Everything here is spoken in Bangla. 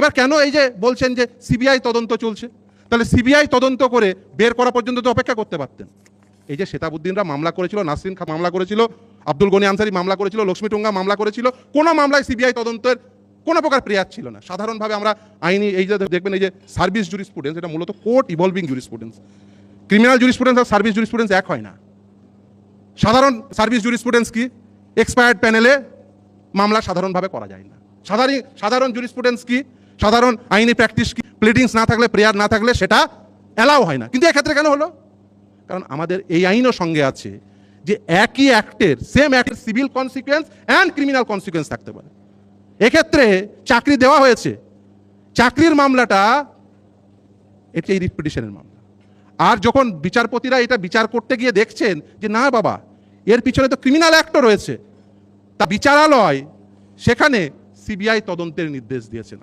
এবার কেন এই যে বলছেন যে সিবিআই তদন্ত চলছে? তাহলে সিবিআই তদন্ত করে বের করা পর্যন্ত তো অপেক্ষা করতে পারতেন। এই যে শেতাবুদ্দিনরা মামলা করেছিল, নাসরিন খা মামলা করেছিল, আব্দুল গনি আনসারি মামলা করেছিল, লক্ষ্মী টুঙ্গা মামলা করেছিল, কোনো মামলায় সিবিআই তদন্তের কোনো প্রকার প্রেয়ার ছিল না। সাধারণভাবে আমরা আইনি এই যে দেখবেন এই যে সার্ভিস জুরিসপ্রুডেন্স, এটা মূলত court evolving jurisprudence. Criminal jurisprudence আর সার্ভিস জুরিসপ্রুডেন্স এক হয় না। সাধারণ সার্ভিস জুরিসপ্রুডেন্স কি? এক্সপায়ার্ড প্যানেলে মামলা সাধারণভাবে করা যায় না। সাধারণ সাধারণ জুরিসপ্রুডেন্স কি? সাধারণ আইনি প্র্যাকটিস কি? প্লেটিংস না থাকলে প্রেয়ার না থাকলে সেটা অ্যালাও হয় না। কিন্তু এক্ষেত্রে কেন হলো? কারণ আমাদের এই আইনও সঙ্গে আছে যে একই অ্যাক্টের same অ্যাক্টের civil consequence and criminal consequence থাকতে পারে। এক্ষেত্রে চাকরি দেওয়া হয়েছে। চাকরির মামলাটা, এটি এই রিট পিটিশনের মামলা। আর যখন বিচারপতিরা এটা বিচার করতে গিয়ে দেখছেন যে, না বাবা, এর পিছনে তো ক্রিমিনাল অ্যাক্টও রয়েছে। তা বিচারালয় সেখানে সিবিআই তদন্তের নির্দেশ দিয়েছেন